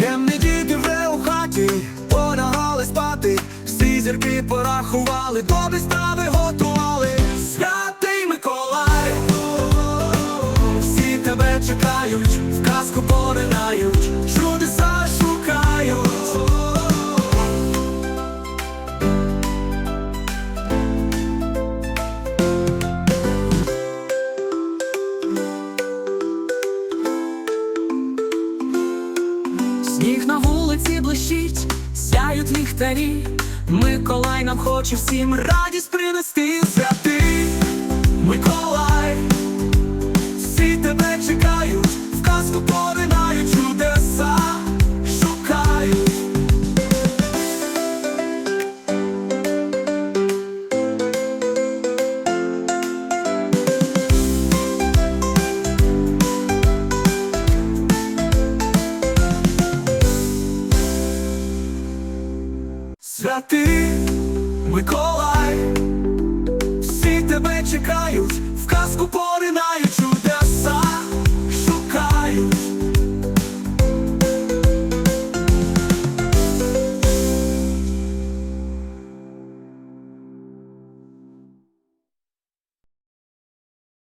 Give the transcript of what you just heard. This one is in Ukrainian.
Темні діти вже у хаті, полягали спати, всі зірки порахували, тобі страви готували. Святий Миколай, всі тебе чекають, в казку по. Сніг на вулиці блищить, сяють ліхтарі. Миколай нам хоче всім радість принести Святий Миколай, всі тебе чекають, в казку поринають.